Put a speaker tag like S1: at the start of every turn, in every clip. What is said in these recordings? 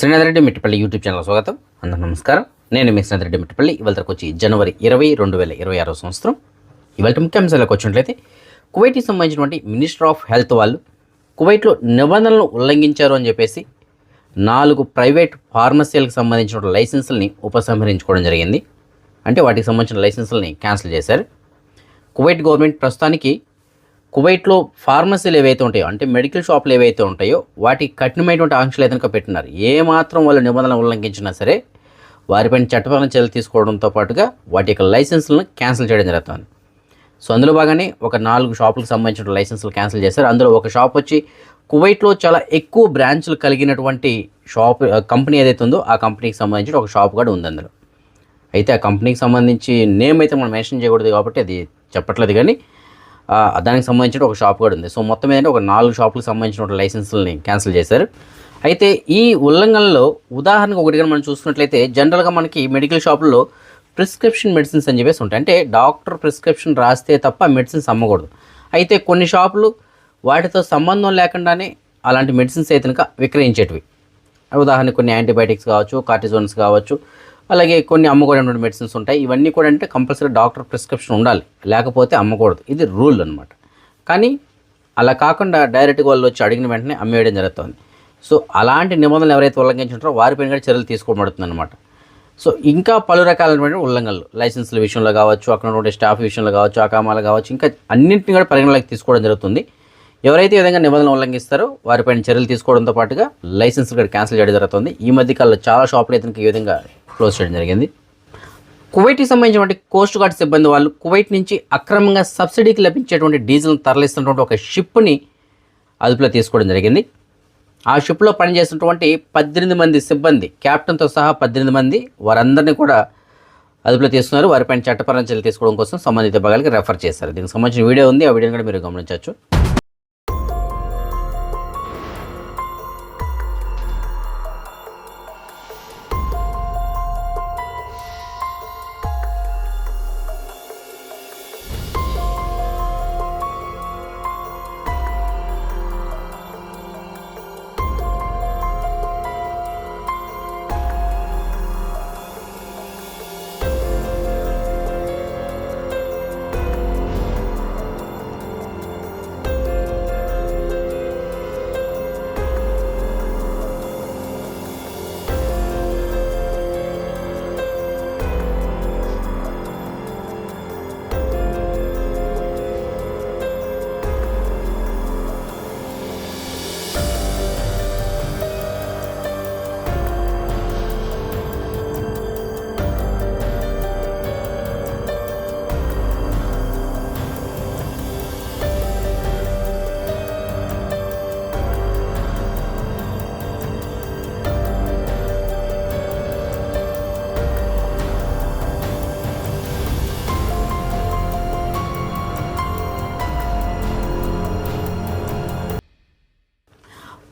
S1: Srinath Reddy Mittapalli YouTube channel స్వాగతం. అందరూ నమస్కారం. నేను మీ శ్రీనాథ్ రెడ్డి మిట్టపల్లి. వచ్చి జనవరి ఇరవై రెండు వేల ఇరవై ఆరో సంవత్సరం. ఇవాళ ముఖ్యాంశాలకు వచ్చినట్లయితే కువైట్కి సంబంధించినటువంటి మినిస్టర్ ఆఫ్ హెల్త్ వాళ్ళు కువైట్లో నిబంధనలను ఉల్లంఘించారు అని చెప్పేసి నాలుగు ప్రైవేట్ ఫార్మసీలకు సంబంధించిన లైసెన్సుల్ని ఉపసంహరించుకోవడం జరిగింది. అంటే వాటికి సంబంధించిన లైసెన్సుల్ని క్యాన్సిల్ చేశారు. కువైట్ గవర్నమెంట్ ప్రస్తుతానికి కువైట్లో ఫార్మసీలు ఏవైతే ఉంటాయో అంటే మెడికల్ షాపులు ఏవైతే ఉంటాయో వాటికి కఠినమైనటువంటి ఆంక్షలు ఏదైనా పెట్టినారు. ఏ మాత్రం వాళ్ళు నిబంధనలు ఉల్లంఘించినా సరే వారిపైన చట్టపరమైన చర్యలు తీసుకోవడంతో పాటుగా వాటి యొక్క లైసెన్సులను క్యాన్సిల్ చేయడం జరుగుతుంది. సో అందులో బాగానే ఒక నాలుగు షాపులకు సంబంధించిన లైసెన్స్లు క్యాన్సిల్ చేశారు. అందులో ఒక షాప్ వచ్చి కువైట్లో చాలా ఎక్కువ బ్రాంచ్లు కలిగినటువంటి షాప్ కంపెనీ ఏదైతే ఉందో ఆ కంపెనీకి సంబంధించిన ఒక షాప్ కూడా ఉంది అందులో. అయితే ఆ కంపెనీకి సంబంధించి నేమ్ అయితే మనం మెన్షన్ చేయకూడదు కాబట్టి అది చెప్పట్లేదు కానీ దానికి సంబంధించిన ఒక షాప్ కూడా ఉంది. సో మొత్తం ఏంటంటే ఒక నాలుగు షాపులకు సంబంధించిన లైసెన్సులని క్యాన్సిల్ చేశారు. అయితే ఈ ఉల్లంఘనలో ఉదాహరణకు ఒకటిగా మనం చూసుకున్నట్లయితే జనరల్గా మనకి మెడికల్ షాపుల్లో ప్రిస్క్రిప్షన్ మెడిసిన్స్ అని చెప్పేసి ఉంటాయి. అంటే డాక్టర్ ప్రిస్క్రిప్షన్ రాస్తే తప్ప మెడిసిన్స్ అమ్మకూడదు. అయితే కొన్ని షాపులు వాటితో సంబంధం లేకుండానే అలాంటి మెడిసిన్స్ అయితే కనుక విక్రయించేటివి. ఉదాహరణకు కొన్ని యాంటీబయాటిక్స్ కావచ్చు కార్టిజోన్స్ కావచ్చు అలాగే కొన్ని అమ్మకూడనటువంటి మెడిసిన్స్ ఉంటాయి. ఇవన్నీ కూడా అంటే కంపల్సరీ డాక్టర్ ప్రిస్క్రిప్షన్ ఉండాలి. లేకపోతే అమ్మకూడదు. ఇది రూల్ అనమాట కానీ అలా కాకుండా డైరెక్ట్గా వాళ్ళు వచ్చి అడిగిన వెంటనే అమ్మేయడం జరుగుతుంది. సో అలాంటి నిబంధనలు ఎవరైతే ఉల్లంఘించుంటారో వారిపైన కూడా చర్యలు తీసుకోబడుతుంది అనమాట సో ఇంకా పలు రకాలైనటువంటి ఉల్లంఘనలు. లైసెన్సుల విషయంలో కావచ్చు అక్కడ ఉన్నటువంటి స్టాఫ్ విషయంలో కావచ్చు అకామాలు కావచ్చు ఇంకా అన్నింటిని కూడా పరిగణలోకి తీసుకోవడం జరుగుతుంది. ఎవరైతే ఈ విధంగా నిబంధనలు ఉల్లంఘిస్తారో వారిపైన చర్యలు తీసుకోవడంతో పాటుగా లైసెన్స్ కూడా క్యాన్సిల్ చేయడం జరుగుతుంది. ఈ మధ్య కాలంలో చాలా షాపులు అయితే ఈ విధంగా క్లోజ్ చేయడం జరిగింది. కువైట్కి సంబంధించినటువంటి కోస్ట్ గార్డ్ సిబ్బంది వాళ్ళు కువైట్ నుంచి అక్రమంగా సబ్సిడీకి లభించేటువంటి డీజిల్ను తరలిస్తున్నటువంటి ఒక షిప్ని అదుపులో తీసుకోవడం జరిగింది. ఆ షిప్లో పనిచేసినటువంటి పద్దెనిమిది మంది సిబ్బంది క్యాప్టెన్తో సహా పద్దెనిమిది మంది వారందరినీ కూడా అదుపులో తీసుకున్నారు. వారిపైన చట్టపరమైన చర్యలు తీసుకోవడం కోసం సంబంధిత భాగాలకి రెఫర్ చేశారు. దీనికి సంబంధించిన వీడియో ఉంది. ఆ వీడియోని కూడా మీరు గమనించవచ్చు.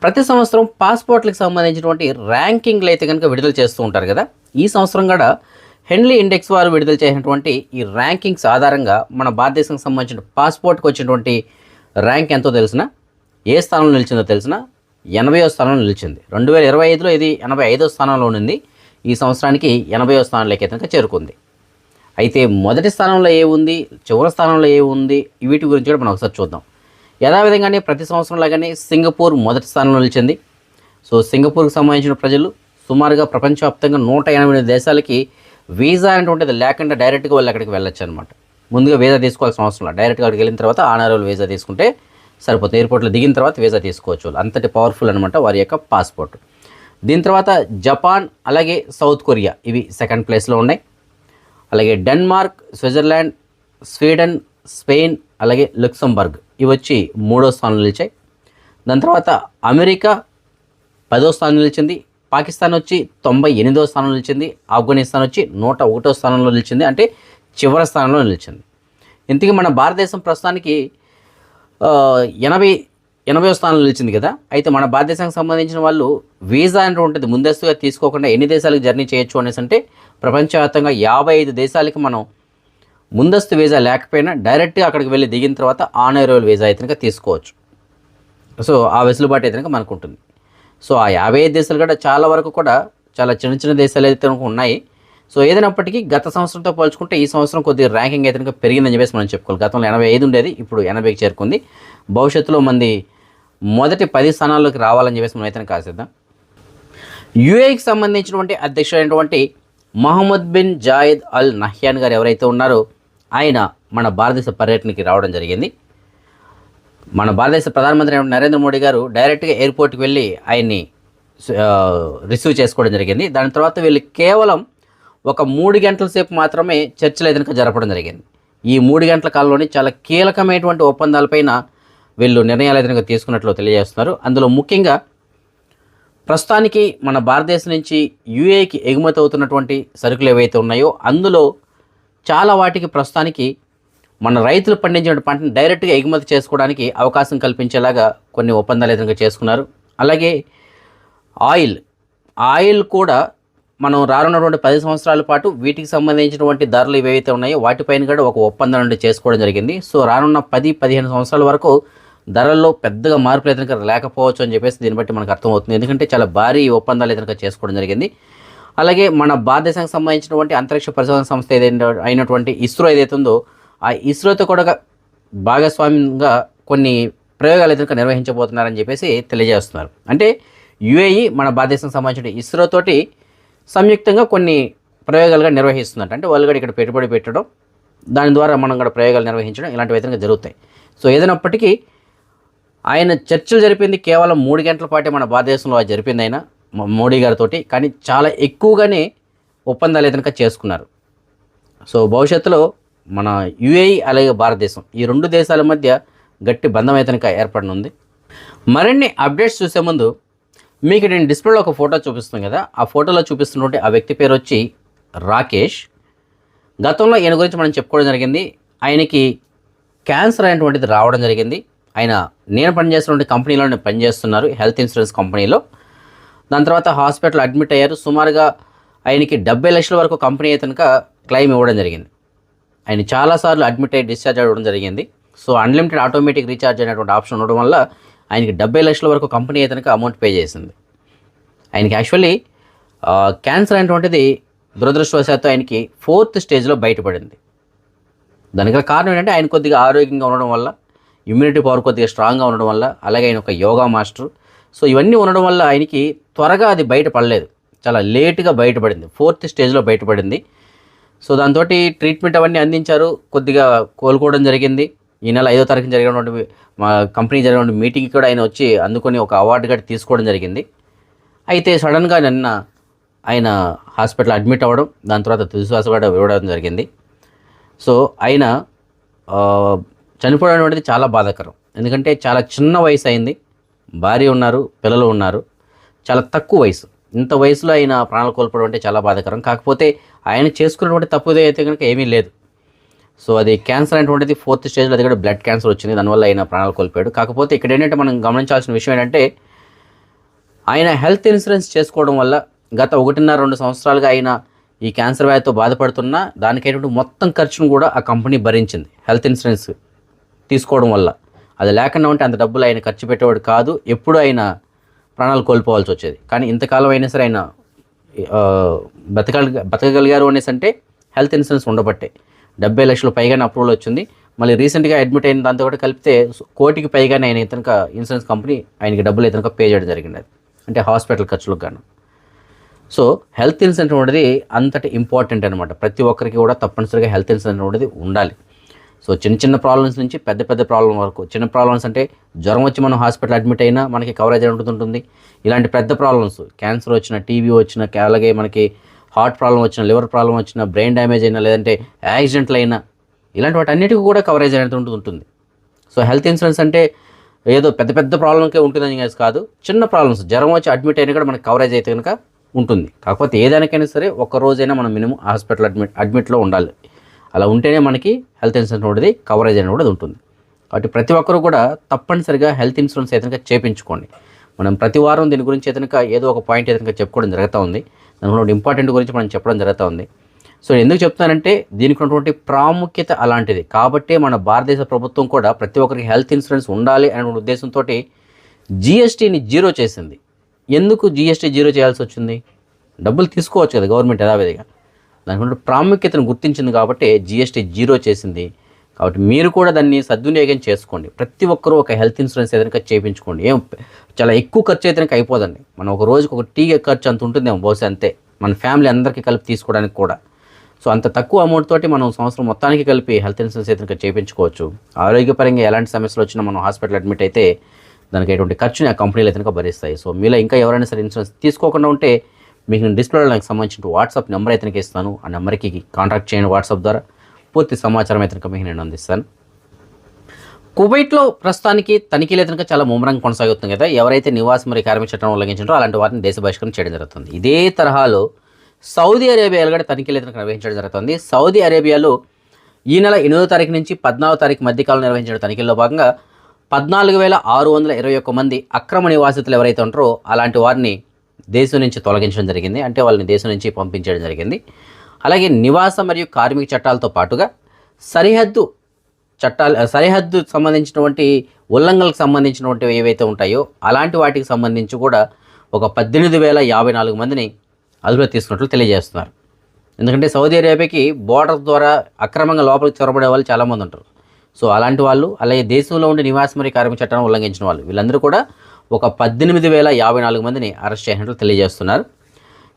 S1: ప్రతి సంవత్సరం పాస్పోర్ట్లకు సంబంధించినటువంటి ర్యాంకింగ్లు అయితే కనుక విడుదల చేస్తూ ఉంటారు కదా. ఈ సంవత్సరం కూడా హెన్లీ ఇండెక్స్ వారు విడుదల చేసినటువంటి ఈ ర్యాంకింగ్స్ ఆధారంగా మన భారతదేశానికి సంబంధించిన పాస్పోర్ట్కి వచ్చినటువంటి ర్యాంక్ ఎంతో తెలిసిన ఏ స్థానంలో నిలిచిందో తెలిసిన ఎనభైవ స్థానంలో నిలిచింది. రెండు వేల ఇరవై ఐదులో ఇది ఎనభై ఐదో స్థానంలో ఉంది ఈ సంవత్సరానికి ఎనభైవ స్థానంలోకి అయితే కనుక చేరుకుంది. అయితే మొదటి స్థానంలో ఏ ఉంది చివరి స్థానంలో ఏ ఉంది వీటి గురించి కూడా మనం ఒకసారి చూద్దాం. యథావిధంగానే ప్రతి సంవత్సరం లాగానే సింగపూర్ మొదటి స్థానంలో నిలిచింది. సో సింగపూర్కి సంబంధించిన ప్రజలు సుమారుగా ప్రపంచవ్యాప్తంగా నూట ఎనభై దేశాలకి వీసా అనేటువంటిది లేకుండా డైరెక్ట్గా వాళ్ళు అక్కడికి వెళ్ళొచ్చు అనమాట ముందుగా వీసా తీసుకోవాల్సిన అవసరం లేదు. డైరెక్ట్గా అక్కడికి వెళ్ళిన తర్వాత ఆనారోలు వీసా తీసుకుంటే సరిపోతుంది. ఎయిర్పోర్ట్లో దిగిన తర్వాత వీసా తీసుకోవచ్చు అంతటి పవర్ఫుల్ అనమాట వారి యొక్క పాస్పోర్ట్. దీని తర్వాత జపాన్ అలాగే సౌత్ కొరియా ఇవి సెకండ్ ప్లేస్లో ఉన్నాయి. అలాగే డెన్మార్క్ స్విట్జర్లాండ్ స్వీడన్ స్పెయిన్ అలాగే లుక్సంబర్గ్. ఇవి వచ్చి మూడో స్థానంలో నిలిచాయి. దాని తర్వాత అమెరికా పదో స్థానం నిలిచింది. పాకిస్తాన్ వచ్చి తొంభై ఎనిమిదో స్థానంలో నిలిచింది. ఆఫ్ఘనిస్తాన్ వచ్చి నూట ఒకటో స్థానంలో నిలిచింది. అంటే చివరి స్థానంలో నిలిచింది. ఇంతకీ మన భారతదేశం ప్రస్తుతానికి ఎనభై ఎనభై స్థానంలో నిలిచింది కదా. అయితే మన భారతదేశానికి సంబంధించిన వాళ్ళు వీసా అంటే ఉంటుంది. ముందస్తుగా తీసుకోకుండా ఎన్ని దేశాలకు జర్నీ చేయొచ్చు అనేసి అంటే ప్రపంచవ్యాప్తంగా యాభై ఐదు దేశాలకి మనం ముందస్తు వీసా లేకపోయినా డైరెక్ట్గా అక్కడికి వెళ్ళి దిగిన తర్వాత ఆన్ అరైవల్ వీసా అయితే తీసుకోవచ్చు. సో ఆ వెసులుబాటు అయితే మనకు ఉంటుంది సో ఆ యాభై ఐదు దేశాలు కూడా చాలా వరకు కూడా చాలా చిన్న చిన్న దేశాలు అయితే ఉన్నాయి. సో ఏదైనప్పటికీ గత సంవత్సరంతో పోల్చుకుంటే ఈ సంవత్సరం కొద్దిగా ర్యాంకింగ్ అయితే పెరిగిందని చెప్పేసి మనం చెప్పుకోవాలి. గతంలో ఎనభై ఐదు ఉండేది ఇప్పుడు ఎనభైకి చేరుకుంది. భవిష్యత్తులో మంది మొదటి పది స్థానాల్లోకి రావాలని చెప్పేసి మనం అయితే కాసేద్దాం యుఏకి సంబంధించినటువంటి అధ్యక్షుడైనటువంటి Mohammed bin Zayed Al Nahyan గారు ఎవరైతే ఉన్నారో ఆయన మన భారతదేశ పర్యటనకి రావడం జరిగింది. మన భారతదేశ ప్రధానమంత్రి నరేంద్ర మోడీ గారు డైరెక్ట్గా ఎయిర్పోర్ట్కి వెళ్ళి ఆయన్ని రిసీవ్ చేసుకోవడం జరిగింది. దాని తర్వాత వీళ్ళు కేవలం ఒక మూడు గంటల సేపు మాత్రమే చర్చలు ఏదైనా జరపడం జరిగింది. ఈ మూడు గంటల కాలంలోనే చాలా కీలకమైనటువంటి ఒప్పందాలపైన వీళ్ళు నిర్ణయాలు ఎదురుగా తీసుకున్నట్లు తెలియజేస్తున్నారు. అందులో ముఖ్యంగా ప్రస్తుతానికి మన భారతదేశం నుంచి యూఏకి ఎగుమతి అవుతున్నటువంటి సరుకులు ఏవైతే ఉన్నాయో అందులో చాలా వాటికి ప్రస్తుతానికి మన రైతులు పండించిన పంటను డైరెక్ట్గా ఎగుమతి చేసుకోవడానికి అవకాశం కల్పించేలాగా కొన్ని ఒప్పందాలు ఎదురుగా చేసుకున్నారు. అలాగే ఆయిల్ ఆయిల్ కూడా మనం రానున్నటువంటి పది సంవత్సరాల పాటు వీటికి సంబంధించినటువంటి ధరలు ఏవైతే ఉన్నాయో వాటిపైన కూడా ఒక ఒప్పందం నుండి చేసుకోవడం జరిగింది. సో రానున్న పది పదిహేను సంవత్సరాల వరకు ధరల్లో పెద్దగా మార్పులు అయితే లేకపోవచ్చు అని చెప్పేసి దీన్ని బట్టి మనకు అర్థమవుతుంది. ఎందుకంటే చాలా భారీ ఒప్పందాలు ఎదురుగా చేసుకోవడం జరిగింది. అలాగే మన భారతదేశానికి సంబంధించినటువంటి అంతరిక్ష పరిశోధన సంస్థ ఏదైనా అయినటువంటి ఇస్రో ఏదైతే ఉందో ఆ ఇస్రోతో కూడా భాగస్వామ్యంగా కొన్ని ప్రయోగాలు అయితే నిర్వహించబోతున్నారని చెప్పేసి తెలియజేస్తున్నారు. అంటే యుఏఈ మన భారతదేశానికి సంబంధించిన ఇస్రోతోటి సంయుక్తంగా కొన్ని ప్రయోగాలుగా నిర్వహిస్తుందంట అంటే వాళ్ళు కూడా ఇక్కడ పెట్టుబడి పెట్టడం దాని ద్వారా మనం కూడా ప్రయోగాలు నిర్వహించడం ఇలాంటివి అయితే జరుగుతాయి. సో ఏదైనప్పటికీ ఆయన చర్చలు జరిపింది కేవలం మూడు గంటల పాటే మన భారతదేశంలో అది జరిపింది ఆయన మోడీ గారితో కానీ చాలా ఎక్కువగానే ఒప్పందాలు ఏదైనా చేసుకున్నారు. సో భవిష్యత్తులో మన యుఏఈ అలాగే భారతదేశం ఈ రెండు దేశాల మధ్య గట్టి బంధం అయితే ఏర్పడనుంది. మరిన్ని అప్డేట్స్ చూసే ముందు మీకు నేను డిస్ప్లేలో ఒక ఫోటో చూపిస్తాను కదా ఆ ఫోటోలో చూపిస్తున్నటువంటి ఆ వ్యక్తి పేరు వచ్చి రాకేష్. గతంలో ఈయన గురించి మనం చెప్పుకోవడం జరిగింది. ఆయనకి క్యాన్సర్ అనేటువంటిది రావడం జరిగింది. ఆయన నేను పనిచేస్తున్న కంపెనీలో పనిచేస్తున్నారు హెల్త్ ఇన్సూరెన్స్ కంపెనీలో. దాని తర్వాత హాస్పిటల్ అడ్మిట్ అయ్యారు. సుమారుగా ఆయనకి డెబ్బై లక్షల వరకు కంపెనీ అయితే కనుక క్లెయిమ్ ఇవ్వడం జరిగింది. ఆయన చాలాసార్లు అడ్మిట్ అయ్యి డిశ్చార్జ్ అవ్వడం జరిగింది. సో అన్లిమిటెడ్ ఆటోమేటిక్ రీఛార్జ్ అనేటువంటి ఆప్షన్ ఉండడం వల్ల ఆయనకి డెబ్బై లక్షల వరకు కంపెనీ అయితే కనుక అమౌంట్ పే చేసింది. ఆయనకి యాక్చువల్లీ క్యాన్సర్ అనేటువంటిది దురదృష్టవశాత్తు ఆయనకి ఫోర్త్ స్టేజ్లో బయటపడింది. దానికి గల కారణం ఏంటంటే ఆయన కొద్దిగా ఆరోగ్యంగా ఉండడం వల్ల ఇమ్యూనిటీ పవర్ కొద్దిగా స్ట్రాంగ్గా ఉండడం వల్ల అలాగే ఆయన ఒక యోగా మాస్టర్ సో ఇవన్నీ ఉండడం వల్ల ఆయనకి త్వరగా అది బయటపడలేదు. చాలా లేట్గా బయటపడింది. ఫోర్త్ స్టేజ్లో బయటపడింది. సో దాంతో ట్రీట్మెంట్ అవన్నీ అందించారు. కొద్దిగా కోలుకోవడం జరిగింది. ఈ నెల ఐదో తారీఖున జరిగినటువంటి మా కంపెనీ జరిగినటువంటి మీటింగ్కి కూడా ఆయన వచ్చి అందుకొని ఒక అవార్డు కూడా తీసుకోవడం జరిగింది. అయితే సడన్గా నిన్న ఆయన హాస్పిటల్ అడ్మిట్ అవ్వడం దాని తర్వాత తుదిశ్వాస కూడా ఇవ్వడం జరిగింది. సో ఆయన చనిపోవడం అనేది చాలా బాధాకరం. ఎందుకంటే చాలా చిన్న వయసు అయింది. భార్య ఉన్నారు పిల్లలు ఉన్నారు. చాలా తక్కువ వయసు. ఇంత వయసులో ఆయన ప్రాణాలు కోల్పోవడం అంటే చాలా బాధాకరం. కాకపోతే ఆయన చేసుకున్నటువంటి తప్పుదే అయితే కనుక ఏమీ లేదు. సో అది క్యాన్సర్ అనేటువంటిది ఫోర్త్ స్టేజ్లో అది కూడా బ్లడ్ క్యాన్సర్ వచ్చింది. దానివల్ల ఆయన ప్రాణాలు కోల్పోయాడు. కాకపోతే ఇక్కడ ఏంటంటే మనం గమనించాల్సిన విషయం ఏంటంటే ఆయన హెల్త్ ఇన్సూరెన్స్ చేసుకోవడం వల్ల గత ఒకటిన్నర రెండు సంవత్సరాలుగా ఆయన ఈ క్యాన్సర్ వ్యాధితో బాధపడుతున్నా దానికైనటువంటి మొత్తం ఖర్చును కూడా ఆ కంపెనీ భరించింది. హెల్త్ ఇన్సూరెన్స్ తీసుకోవడం వల్ల. అది లేకుండా ఉంటే అంత డబ్బులు ఆయన ఖర్చు పెట్టేవాడు కాదు. ఎప్పుడు ఆయన ప్రాణాలు కోల్పోవాల్సి వచ్చేది. కానీ ఇంతకాలం అయినా సరే ఆయన ఆ, బతకగలిగారు అనేసి అంటే హెల్త్ ఇన్సూరెన్స్ ఉండబట్టే. డెబ్బై లక్షలు పైగానే అప్రూవల్ వచ్చింది. మళ్ళీ రీసెంట్గా అడ్మిట్ అయిన దాంతో కూడా కలిపితే కోటికి పైగానే ఆయన ఇతనిక ఇన్సూరెన్స్ కంపెనీ ఆయనకి డబ్బులు ఇతనిక పే చేయడం జరిగింది. అంటే హాస్పిటల్ ఖర్చులకు గాను. సో హెల్త్ ఇన్సూరెన్స్ అనేది అంతటి ఇంపార్టెంట్ అనమాట ప్రతి ఒక్కరికి కూడా తప్పనిసరిగా హెల్త్ ఇన్సూరెన్స్ అనేది ఉండాలి. సో చిన్న చిన్న ప్రాబ్లమ్స్ నుంచి పెద్ద పెద్ద ప్రాబ్లం వరకు. చిన్న ప్రాబ్లమ్స్ అంటే జ్వరం వచ్చి మనం హాస్పిటల్ అడ్మిట్ అయినా మనకి కవరేజ్ ఉంటుంది ఇలాంటి పెద్ద ప్రాబ్లమ్స్ క్యాన్సర్ వచ్చిన టీబీ వచ్చిన అలాగే మనకి హార్ట్ ప్రాబ్లం వచ్చిన లివర్ ప్రాబ్లం వచ్చిన బ్రెయిన్ డ్యామేజ్ అయినా లేదంటే యాక్సిడెంట్లు అయినా ఇలాంటి వాటి అన్నిటికీ కూడా కవరేజ్ అనేది ఉంటుంది. సో హెల్త్ ఇన్సూరెన్స్ అంటే ఏదో పెద్ద పెద్ద ప్రాబ్లంకే ఉంటుందని కానీ కాదు. చిన్న ప్రాబ్లమ్స్ జ్వరం వచ్చి అడ్మిట్ అయినా కూడా మనకి కవరేజ్ అయితే కనుక ఉంటుంది. కాకపోతే ఏదానికైనా సరే ఒక్క రోజైనా మనం మినిమం హాస్పిటల్ అడ్మిట్ అడ్మిట్లో ఉండాలి. అలా ఉంటేనే మనకి హెల్త్ ఇన్సూరెన్స్ అనేది కవరేజ్ అనేది కూడా ఉంటుంది. కాబట్టి ప్రతి ఒక్కరు కూడా తప్పనిసరిగా హెల్త్ ఇన్సూరెన్స్ ఏదైనా చేపించుకోండి. మనం ప్రతి వారం దీని గురించి ఏదైనా ఏదో ఒక పాయింట్ ఏదైనా చెప్పుకోవడం జరుగుతూ ఉంది. దానిలో ఇంపార్టెంట్ గురించి మనం చెప్పడం జరుగుతూ ఉంది. సో ఎందుకు చెప్తానంటే దీనికి ఉన్నటువంటి ప్రాముఖ్యత అలాంటిది. కాబట్టే మన భారతదేశ ప్రభుత్వం కూడా ప్రతి ఒక్కరికి హెల్త్ ఇన్సూరెన్స్ ఉండాలి అనే ఉద్దేశంతో జిఎస్టీని జీరో చేసింది. ఎందుకు జిఎస్టీ జీరో చేయాల్సి వచ్చింది? డబ్బులు తీసుకోవచ్చు కదా గవర్నమెంట్ యథావిధిగా. దానికి ప్రాముఖ్యతను గుర్తించింది కాబట్టి జిఎస్టీ జీరో చేసింది. కాబట్టి మీరు కూడా దాన్ని సద్వినియోగం చేసుకోండి. ప్రతి ఒక్కరూ ఒక హెల్త్ ఇన్సూరెన్స్ ఏదైనా చేయించుకోండి. ఏం చాలా ఎక్కువ ఖర్చు అయితే అయిపోదండి. మనం ఒక రోజుకి ఒక టీ ఖర్చు అంత ఉంటుందేమో బహుశా అంతే. మన ఫ్యామిలీ అందరికీ కలిపి తీసుకోవడానికి కూడా. సో అంత తక్కువ అమౌంట్ తోటి మనం సంవత్సరం మొత్తానికి కలిపి హెల్త్ ఇన్సూరెన్స్ అయితే చేయించుకోవచ్చు. ఆరోగ్యపరంగా ఎలాంటి సమస్యలు వచ్చినా మనం హాస్పిటల్ అడ్మిట్ అయితే దానికి ఎటువంటి ఖర్చుని ఆ కంపెనీలు అయితే భరిస్తాయి. సో మీలో ఇంకా ఎవరైనా సరే ఇన్సూరెన్స్ తీసుకోకుండా ఉంటే మీకు నేను డిస్ప్లేలో నాకు సంబంధించిన వాట్సాప్ నెంబర్ అయితే ఇస్తాను. ఆ నెంబర్కి కాంటాక్ట్ చేయండి వాట్సాప్ ద్వారా. పూర్తి సమాచారం అయితే మీకు నేను అందిస్తాను. కువైట్లో ప్రస్తుతానికి తనిఖీలు అయితే చాలా ముమ్మరంగా కొనసాగుతుంది కదా. ఎవరైతే నివాసం మరియు కార్మిక చట్టం ఉల్లంఘించారో అలాంటి వారిని దేశ బహిష్కరణ చేయడం జరుగుతుంది. ఇదే తరహాలో సౌదీ అరేబియాలో కూడా తనిఖీలు అయితే నిర్వహించడం జరుగుతుంది. సౌదీ అరేబియాలో ఈ నెల ఎనిమిదో తారీఖు నుంచి పద్నాలుగో తారీఖు మధ్యకాలం నిర్వహించిన తనిఖీల్లో భాగంగా పద్నాలుగు వేల ఆరు వందల ఇరవై ఒక్క మంది అక్రమ నివాసితులు ఎవరైతే ఉంటారో అలాంటి వారిని దేశం నుంచి తొలగించడం జరిగింది. అంటే వాళ్ళని దేశం నుంచి పంపించడం జరిగింది. అలాగే నివాస మరియు కార్మిక చట్టాలతో పాటుగా సరిహద్దు చట్టాలు సరిహద్దు సంబంధించినటువంటి ఉల్లంఘనలకు సంబంధించినటువంటి ఏవైతే ఉంటాయో అలాంటి వాటికి సంబంధించి కూడా ఒక పద్దెనిమిది వేల యాభై నాలుగు మందిని అదుపులో తీసుకున్నట్లు తెలియజేస్తున్నారు. ఎందుకంటే సౌదీ అరేబియాకి బోర్డర్ ద్వారా అక్రమంగా లోపలికి చొరబడే వాళ్ళు చాలామంది ఉంటారు. సో అలాంటి వాళ్ళు అలాగే దేశంలో ఉండే నివాస మరియు కార్మిక చట్టాన్ని ఉల్లంఘించిన వాళ్ళు వీళ్ళందరూ కూడా ఒక పద్దెనిమిది వేల యాభై నాలుగు మందిని అరెస్ట్ చేసినట్లు తెలియజేస్తున్నారు.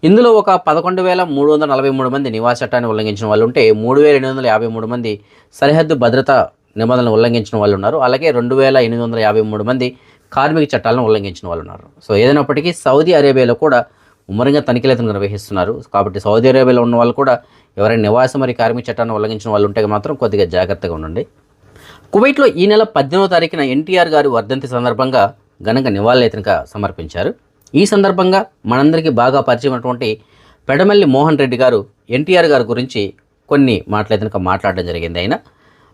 S1: ఇందులో ఒక పదకొండు వేల మూడు వందల నలభై మూడు మంది నివాస చట్టాన్ని ఉల్లంఘించిన వాళ్ళు ఉంటే మూడు వేల ఎనిమిది వందల యాభై మూడు మంది సరిహద్దు భద్రత నిబంధనలు ఉల్లంఘించిన వాళ్ళు ఉన్నారు. అలాగే రెండు వేల ఎనిమిది వందల యాభై మూడు మంది కార్మిక చట్టాలను ఉల్లంఘించిన వాళ్ళు ఉన్నారు. సో ఏదైనప్పటికీ సౌదీ అరేబియాలో కూడా ముమ్మరంగా తనిఖీలతను నిర్వహిస్తున్నారు. కాబట్టి సౌదీ అరేబియాలో ఉన్న వాళ్ళు కూడా ఎవరైనా నివాసం మరియు కార్మిక చట్టాన్ని ఉల్లంఘించిన వాళ్ళు ఉంటే మాత్రం కొద్దిగా జాగ్రత్తగా ఉండండి. కువైట్లో ఈ నెల పద్దెనిమిదో తారీఖున ఎన్టీఆర్ గారి వర్ధంతి సందర్భంగా ఘనంగా నివాళులైతనక సమర్పించారు. ఈ సందర్భంగా మనందరికీ బాగా పరిచయమైనటువంటి పెడమల్లి మోహన్ రెడ్డి గారు ఎన్టీఆర్ గారి గురించి కొన్ని మాటలైతనక మాట్లాడడం జరిగింది ఆయన.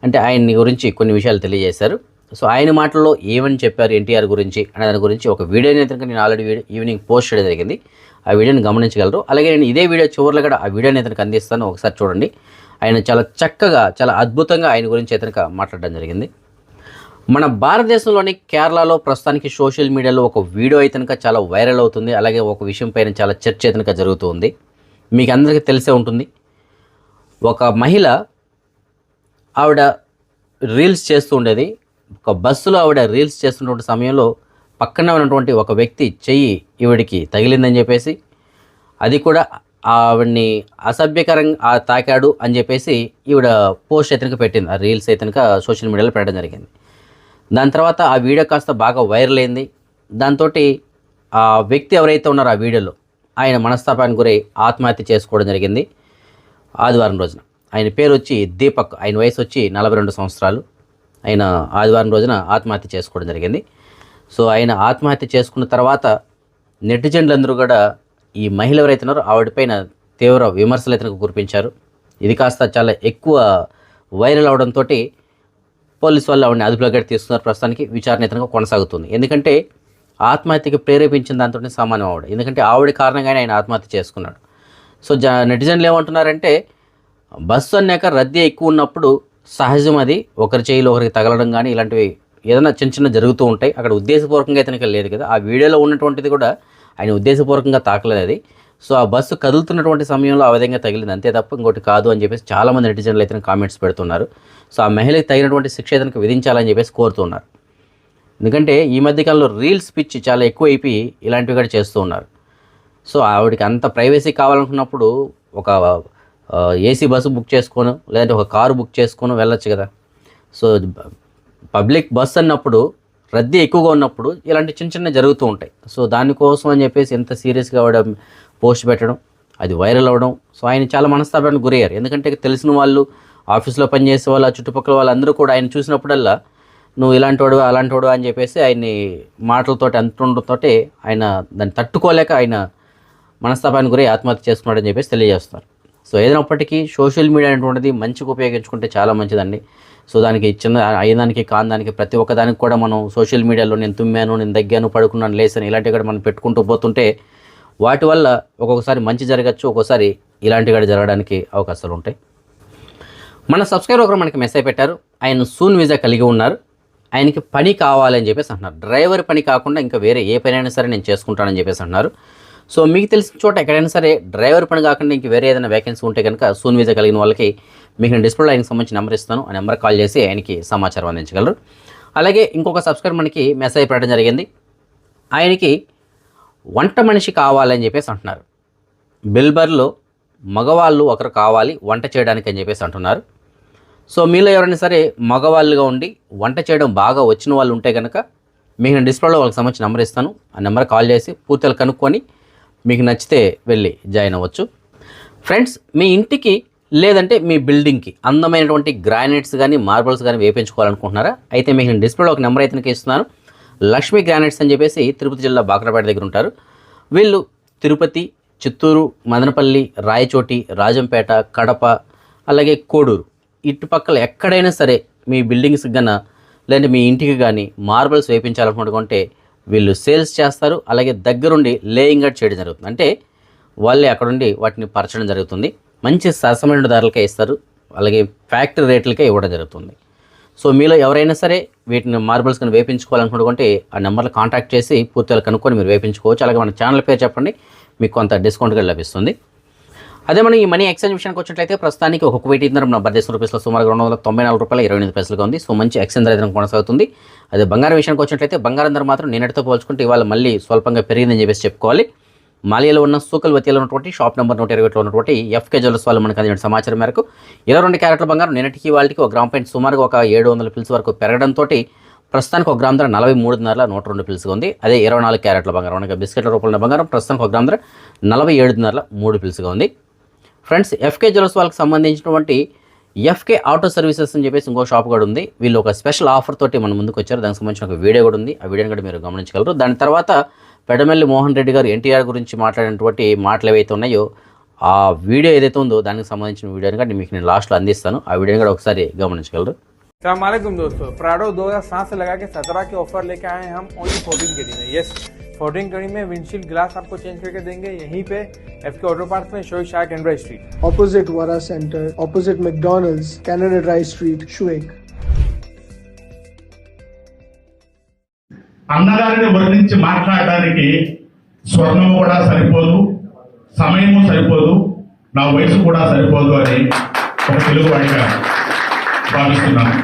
S1: అంటే ఆయన్ని గురించి కొన్ని విషయాలు తెలియజేశారు. సో ఆయన మాటల్లో ఏమని చెప్పారు ఎన్టీఆర్ గురించి అనే దాని గురించి ఒక వీడియోని అయితే నేను ఆల్రెడీ వీడియో ఈవినింగ్ పోస్ట్ చేయడం జరిగింది. ఆ వీడియోని గమనించగలరు. అలాగే నేను ఇదే వీడియో చివరిలో కూడా ఆ వీడియోని ఇతనికి అందిస్తాను. ఒకసారి చూడండి. ఆయన చాలా చక్కగా చాలా అద్భుతంగా ఆయన గురించి ఇతనికి మాట్లాడడం జరిగింది. మన భారతదేశంలోని కేరళలో ప్రస్తుతానికి సోషల్ మీడియాలో ఒక వీడియో అయితే కనుక చాలా వైరల్ అవుతుంది. అలాగే ఒక విషయం పైన చాలా చర్చ అయితే కనుక జరుగుతుంది మీకు అందరికీ తెలిసే ఉంటుంది. ఒక మహిళ ఆవిడ రీల్స్ చేస్తూ ఉండేది. ఒక బస్సులో ఆవిడ రీల్స్ చేస్తున్నటువంటి సమయంలో పక్కన ఉన్నటువంటి ఒక వ్యక్తి చెయ్యి ఈవిడికి తగిలిందని చెప్పేసి అది కూడా ఆవిడ్ని అసభ్యకరంగా తాకాడు అని చెప్పేసి ఈవిడ పోస్ట్ అయితే పెట్టింది. ఆ రీల్స్ అయితే సోషల్ మీడియాలో పెట్టడం జరిగింది. దాని తర్వాత ఆ వీడియో కాస్త బాగా వైరల్ అయింది. దాంతో ఆ వ్యక్తి ఎవరైతే ఉన్నారో ఆ వీడియోలో ఆయన మనస్తాపానికి గురై ఆత్మహత్య చేసుకోవడం జరిగింది. ఆదివారం రోజున ఆయన పేరు వచ్చి దీపక్. ఆయన వయసు వచ్చి నలభై రెండు సంవత్సరాలు. ఆయన ఆదివారం రోజున ఆత్మహత్య చేసుకోవడం జరిగింది. సో ఆయన ఆత్మహత్య చేసుకున్న తర్వాత నెటిజన్లందరూ కూడా ఈ మహిళ ఎవరైతే ఉన్నారో ఆవిడపైన తీవ్ర విమర్శలు అయితే కురిపించారు ఇది కాస్త చాలా ఎక్కువ వైరల్ అవడంతో పోలీసు వాళ్ళు ఆవిడని అదుపులోకి తీసుకున్నారు. ప్రస్తుతానికి విచారణ ఇతనంగా కొనసాగుతుంది. ఎందుకంటే ఆత్మహత్యకి ప్రేరేపించిన దాంతో సామాన్యం ఆవిడ. ఎందుకంటే ఆవిడ కారణంగానే ఆయన ఆత్మహత్య చేసుకున్నాడు. సో జ నెటిజన్లు ఏమంటున్నారంటే బస్సు అన్నాక రద్దీ ఎక్కువ ఉన్నప్పుడు సహజం అది. ఒకరి చేయిలో ఒకరికి తగలడం కానీ ఇలాంటివి ఏదైనా చిన్న చిన్న జరుగుతూ ఉంటాయి. అక్కడ ఉద్దేశపూర్వకంగా అయితే లేదు కదా. ఆ వీడియోలో ఉన్నటువంటిది కూడా ఆయన ఉద్దేశపూర్వకంగా తాకలేదు అది. సో ఆ బస్సు కదులుతున్నటువంటి సమయంలో ఆ విధంగా తగిలింది. అంతే తప్ప ఇంకోటి కాదు అని చెప్పేసి చాలామంది నెటిజన్లు అయితే కామెంట్స్ పెడుతున్నారు. సో ఆ మహిళకి తగినటువంటి శిక్ష ఇతనికి విధించాలని చెప్పేసి కోరుతున్నారు. ఎందుకంటే ఈ మధ్యకాలంలో రీల్స్ పిచ్ చాలా ఎక్కువ అయిపోయి ఇలాంటివి కూడా చేస్తూ ఉన్నారు. సో ఆవిడకి అంత ప్రైవసీ కావాలనుకున్నప్పుడు ఒక ఏసీ బస్సు బుక్ చేసుకోను లేదంటే ఒక కారు బుక్ చేసుకొని వెళ్ళొచ్చు కదా. సో పబ్లిక్ బస్ అన్నప్పుడు రద్దీ ఎక్కువగా ఉన్నప్పుడు ఇలాంటి చిన్న చిన్న జరుగుతూ ఉంటాయి. సో దానికోసం అని చెప్పేసి ఎంత సీరియస్గా ఆవిడ పోస్ట్ పెట్టడం అది వైరల్ అవ్వడం. సో ఆయన చాలా మనస్తాపానికి గురయ్యారు. ఎందుకంటే తెలిసిన వాళ్ళు ఆఫీస్లో పనిచేసే వాళ్ళు ఆ చుట్టుపక్కల వాళ్ళందరూ కూడా ఆయన చూసినప్పుడల్లా నువ్వు ఇలాంటి వాడు అలాంటి వాడు అని చెప్పేసి ఆయన్ని మాటలతోటి అంటుండటంతో ఆయన దాన్ని తట్టుకోలేక ఆయన మనస్తాపానికి గురై ఆత్మహత్య చేసుకున్నాడని చెప్పేసి తెలియజేస్తున్నారు. సో ఏదైనప్పటికీ సోషల్ మీడియా అనేటువంటిది మంచిగా ఉపయోగించుకుంటే చాలా మంచిదండి. సో దానికి చిన్న అయ్యేదానికి కాందానికి ప్రతి ఒక్కదానికి కూడా మనం సోషల్ మీడియాలో నేను తుమ్మాను నేను దగ్గాను పడుకున్నాను లేసాను ఇలాంటివి కూడా మనం పెట్టుకుంటూ పోతుంటే వాటి వల్ల ఒక్కొక్కసారి మంచి జరగచ్చు ఒక్కోసారి ఇలాంటి కూడా జరగడానికి అవకాశాలు ఉంటాయి. మన సబ్స్క్రైబర్ ఒకరు మనకి మెసేజ్ పెట్టారు ఆయన సూన్ వీజా కలిగి ఉన్నారు ఆయనకి పని కావాలని చెప్పేసి అంటున్నారు. డ్రైవర్ పని కాకుండా ఇంకా వేరే ఏ పని అయినా సరే నేను చేసుకుంటానని చెప్పేసి అంటున్నారు. సో మీకు తెలిసిన చోట ఎక్కడైనా సరే డ్రైవర్ పని కాకుండా ఇంక వేరే ఏదైనా వేకెన్సీ ఉంటే కనుక సూన్ వీజా కలిగిన వాళ్ళకి మీకు నేను డిస్ప్లేలో ఆయనకి సంబంధించి నెంబర్ ఇస్తాను ఆ నెంబర్ కాల్ చేసి ఆయనకి సమాచారం అందించగలరు. అలాగే ఇంకొక సబ్స్క్రైబర్ మనకి మెసేజ్ పెట్టడం జరిగింది. ఆయనకి వంట మనిషి కావాలని చెప్పేసి అంటున్నారు. బిల్బర్లో మగవాళ్ళు ఒకరు కావాలి వంట చేయడానికి అని చెప్పేసి అంటున్నారు. సో మీలో ఎవరైనా సరే మగవాళ్ళుగా ఉండి వంట చేయడం బాగా వచ్చిన వాళ్ళు ఉంటే కనుక మీకు నేను డిస్ప్లేలో వాళ్ళకి సంబంధించిన నెంబర్ ఇస్తాను. ఆ నెంబర్ కాల్ చేసి పూర్తిగా కనుక్కొని మీకు నచ్చితే వెళ్ళి జాయిన్ అవ్వచ్చు. ఫ్రెండ్స్ మీ ఇంటికి లేదంటే మీ బిల్డింగ్కి అందమైనటువంటి గ్రానైట్స్ కానీ మార్బల్స్ కానీ వేపించుకోవాలనుకుంటున్నారా? అయితే మీకు నేను డిస్ప్లేలో ఒక నెంబర్ అయితే ఇస్తున్నాను. లక్ష్మీ గ్రానైట్స్ అని చెప్పేసి తిరుపతి జిల్లా బాక్రపేట దగ్గర ఉంటారు. వీళ్ళు తిరుపతి చిత్తూరు మదనపల్లి రాయచోటి రాజంపేట కడప అలాగే కోడూరు. ఇటుపక్కల ఎక్కడైనా సరే మీ బిల్డింగ్స్కి కన్నా లేదంటే మీ ఇంటికి కానీ మార్బల్స్ వేయించాలనుకుంటే వీళ్ళు సేల్స్ చేస్తారు. అలాగే దగ్గరుండి లేయింగ్ అవుట్ చేయడం జరుగుతుంది. అంటే వాళ్ళే అక్కడుండి వాటిని పరచడం జరుగుతుంది. మంచి సరసమైన ధరలకే ఇస్తారు. అలాగే ఫ్యాక్టరీ రేట్లకే ఇవ్వడం జరుగుతుంది. సో మీలో ఎవరైనా సరే వీటిని మార్బల్స్ కానీ వేపించుకోవాలనుకుంటే ఆ నెంబర్లో కాంటాక్ట్ చేసి పూర్తిగా కనుక్కొని మీరు వేపించుకోవచ్చు. అలాగే మన ఛానల్ పేరు చెప్పండి మీకు కొంత డిస్కౌంట్ కూడా లభిస్తుంది. అదే మనం ఈ మనీ ఎక్స్చేంజ్ విషయానికి వచ్చినట్లయితే ప్రస్తుతానికి ఒక కువైట్ ఇంధనం మన భారతదేశం రూపీస్లో సుమారు రెండు వందల తొంభై నాలుగు రూపాయల ఇరవై ఎనిమిది పైసలుగా ఉంది. సో మంచి ఎక్స్చేంజ్ రేట్ కొనసాగుతుంది. అదే బంగారం విషయానికి వచ్చినట్లయితే బంగారం ధర మాత్రం నిన్నటితో పోల్చుకుంటే ఇవాళ మళ్ళీ స్వల్పంగా పెరిగిందని చెప్పేసి చెప్పుకోవాలి. మాలియాలో ఉన్న సూకల్ వతిలో ఉన్నటువంటి షాప్ నెంబర్ నూట ఇరవైలో ఉన్నటువంటి ఎఫ్కే జ్యువెల్స్ వాళ్ళు మనకు అందిన సమాచారం మేరకు ఇరవై రెండు క్యారెట్ల బంగారం నిన్నటికి వాళ్ళకి ఒక గ్రామ్ పాయింట్ సుమారుగా ఒక ఏడు వందల పిల్స్ వరకు పెరగడంతో ప్రస్తుతానికి ఒక గ్రామ్ ధర నలభై మూడున్నరల నూట రెండు పిల్స్గా ఉంది. అదే ఇరవై నాలుగు క్యారెట్ల బంగారం అనగా బిస్కెట్ల రూపంలో బంగారం ప్రస్తుతానికి ఒక గ్రామ్ ధర నలభై ఏడున్నరల మూడు పిల్స్గా ఉంది. ఫ్రెండ్స్ ఎఫ్కే జ్యువెల్స్ వాళ్ళకి సంబంధించినటువంటి ఎఫ్కే ఆటో సర్వీసెస్ అని చెప్పేసి ఇంకో షాప్ కూడా ఉంది. వీళ్ళు ఒక స్పెషల్ ఆఫర్ తోటి మన ముందుకు వచ్చారు. దానికి సంబంధించిన ఒక వీడియో కూడా ఉంది. ఆ వీడియోని కూడా మీరు గమనించగలరు. దాని తర్వాత పెడమల్లి మోహన్ రెడ్డి గారు ఎన్టీఆర్ గురించి మాట్లాడినటువంటి మాటలు ఏవైతే ఉన్నాయో ఆ వీడియో ఏదైతే ఉందో దానికి సంబంధించిన వీడియోని కూడా మీకు నేను లాస్ట్లో అందిస్తాను ఆ వీడియోని కూడా ఒకసారి గమనించగలరు
S2: सलामकुम दोस्तों प्राडो 2007 से लगा के 17 के ऑफर लेके आए हैं हम ओनली 14 के में यस 14 कड़ी में विंडशील्ड ग्लास आपको चेंज करके देंगे यहीं पे एफ के ऑटो पार्ट्स में showy Shah Android street
S3: opposite Vara Center, opposite McDonald's, Canada Dry Street, Shuik.
S4: అన్నగారిని వర్ణించి మాట్లాడడానికి స్వర్ణము కూడా సరిపోదు సమయము సరిపోదు నా వయసు కూడా సరిపోదు అని ఒక తెలుగు వాడిగా భావిస్తున్నాను.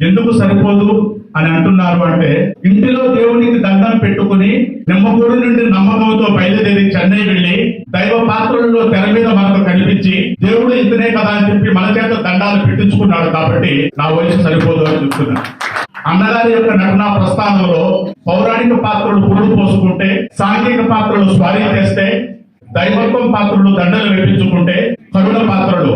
S4: ఎందుకు సరిపోదు అని అంటున్నారు అంటే ఇంటిలో దేవునికి దండం పెట్టుకుని నిమ్మగూడు నుండి నమ్మకంతో బయలుదేరి చెన్నై వెళ్ళి దైవ పాత్రలలో తెర మీద మనకు కనిపించి దేవుడు ఇతనే కదా అని చెప్పి మన చేత దండాలు పెట్టించుకున్నాడు కాబట్టి నా వయసు సరిపోదు అని చెప్తున్నాను. అన్నగారి యొక్క నటనా ప్రస్థానంలో పౌరాణిక పాత్రలు పురుడు పోసుకుంటే సాంఘిక పాత్రలు స్వారీ చేస్తే దైవత్వం పాత్రలు దండలు వేపించుకుంటే కరుణ పాత్రలు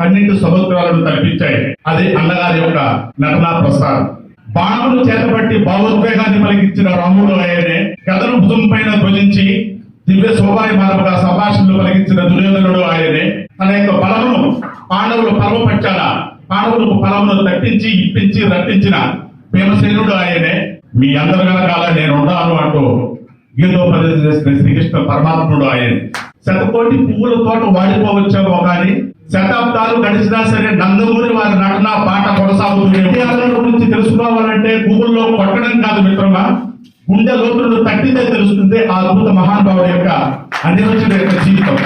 S4: అన్నింటి సముద్రాలను కల్పించాయి అది అన్నగారి యొక్క నటనా ప్రస్థానం. బాణములు చేతబట్టి భావోద్వేగాన్ని పలికించిన రాముడు ఆయనే కథను భుజం పైన ధ్వజించి దివ్య శోభాయ మార్గగా సంభాషణలు పలికించిన దుర్యోధనుడు ఆయనే తన యొక్క బలమును పాండవులు పరమపక్షాల పాండవులకు ఫలమును తట్టించి ఇప్పించి రప్పించిన భీమసేనుడు ఆయనే. మీ అందరి వెనకాల నేను ఉన్నాను అంటూ గీతోపదేశం చేసిన శ్రీకృష్ణ పరమాత్ముడు ఆయన. శతకోటి పువ్వుల తోట వాడిపోవచ్చేమో కానీ శతాబ్దాలు గడిచినా సరే నందమూరి వారి నటన పాట కొనసాగుతుంది. ఎన్టీఆర్ గురించి తెలుసుకోవాలంటే గూగుల్లో కొట్టడం కాదు మిత్రమా? గుండె లోతులు తట్టితే తెలుస్తుంది ఆ అద్భుత మహానుభావుడు యొక్క అనిరుచుడు యొక్క జీవితం.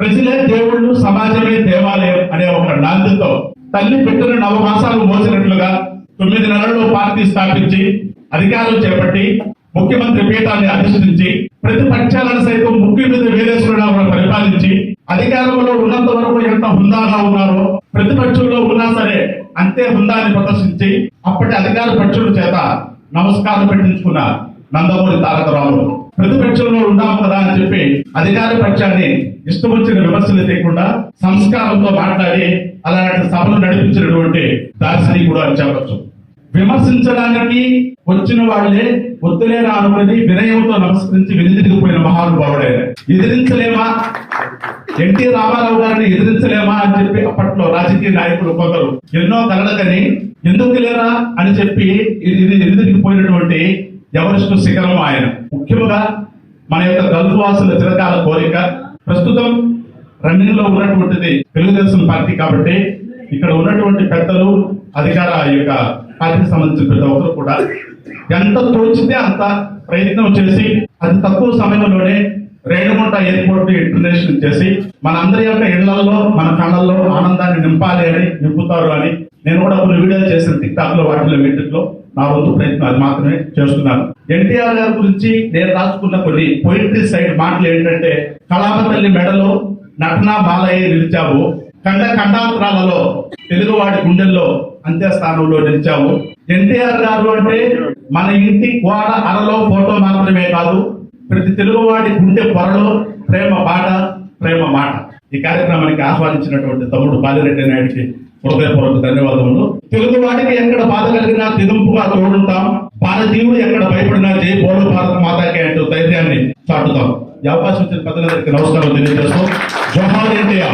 S4: ప్రజలే దేవుళ్ళు సమాజమే దేవాలయం అనే ఒక నాందితో తల్లి పెట్టిన నవమాసాలు మోసినట్లుగా తొమ్మిది నెలల్లో పార్టీ స్థాపించి అధికారులు చేపట్టి ముఖ్యమంత్రి పీఠాన్ని అధిష్ఠించి ప్రతిపక్షాలను సైతం ముఖ్య మీద వీరేశ్వరరావు పరిపాలించి అధికారంలో ఉన్నంత వరకు ఎంత హుందాగా ఉన్నారో ప్రతిపక్షంలో ఉన్నా సరే అంతే హుందాన్ని ప్రదర్శించి అప్పటి అధికార పక్షుల చేత నమస్కారం పెట్టించుకున్న నందమూరి తారక రాముడు ప్రతిపక్షంలో ఉన్నాం కదా అని చెప్పి అధికార పక్షాన్ని ఇష్టం వచ్చిన విమర్శలు తీయకుండా సంస్కారంతో మాట్లాడి అలాంటి సభలు నడిపించినటువంటి దార్శనికుడు అని చెప్పచ్చు. విమర్శించడానికి వచ్చిన వాళ్ళే వద్దులేరా అనుకుని వినయంతో నమస్కరించి వెనుదిరిగిపోయిన మహానుభావుడే. ఎదిరించలేమా? ఎన్టీ రామారావు గారిని ఎదిరించలేమా అని చెప్పి అప్పట్లో రాజకీయ నాయకులు కొందరు. ఎన్నో కలడకని ఎందుకు లేరా అని చెప్పి ఇది ఇది ఎదురికిపోయినటువంటి శిఖరం ఆయన. ముఖ్యంగా మన యొక్క గల్ఫ్ వాసుల చిరకాల కోరిక. ప్రస్తుతం రన్నింగ్లో ఉన్నటువంటిది తెలుగుదేశం పార్టీ కాబట్టి ఇక్కడ ఉన్నటువంటి పెద్దలు అధికార యొక్క పార్టీకి సంబంధించిన ప్రతి ఒక్కరు కూడా ఎంత తోచితే అంత ప్రయత్నం చేసి అతి తక్కువ సమయంలోనే రేణుగుంట ఎయిర్పోర్ట్ ఇంటర్నేషనల్ చేసి మనందరి యొక్క ఇళ్ళలో మన కళ్ళల్లో ఆనందాన్ని నింపాలి అని నింపుతారు అని నేను కూడా కొన్ని వీడియోలు చేసిన టిక్టాక్లో వాటిలో వీటిలో. నా వంతు ప్రయత్నం అది మాత్రమే చేస్తున్నాను. ఎన్టీఆర్ గారి గురించి నేను రాసుకున్న కొన్ని పోయిటరీ సైడ్ మాటలు ఏంటంటే కళాపతల్లి మెడలో నటన బాలయ్య నిలిచావు కండ కండాంతరాలలో తెలుగువాడి గుండెల్లో అంత్యస్థానంలో నిలిచావు. ఎన్టీఆర్ గారు అంటే మన ఇంటి గోడ అరలో ఫోటో మాత్రమే కాదు ప్రతి తెలుగువాడి గుండె పొరలో ప్రేమ పాట ప్రేమ మాట. ఈ కార్యక్రమానికి ఆహ్వానించినటువంటి తమ్ముడు బాలిరెడ్డి నాయుడికి హృదయపూర్వక ధన్యవాదములు. తెలుగు వాడికి ఎక్కడ బాధ కలిగినా తెదుంపుగా తోడుంటాం. భారతీయుడు ఎక్కడ భయపడినా జై బోడు భారత మాతాకి అంటూ ధైర్యాన్ని చాటుతాం. या पास पत्र जहाँ इंडिया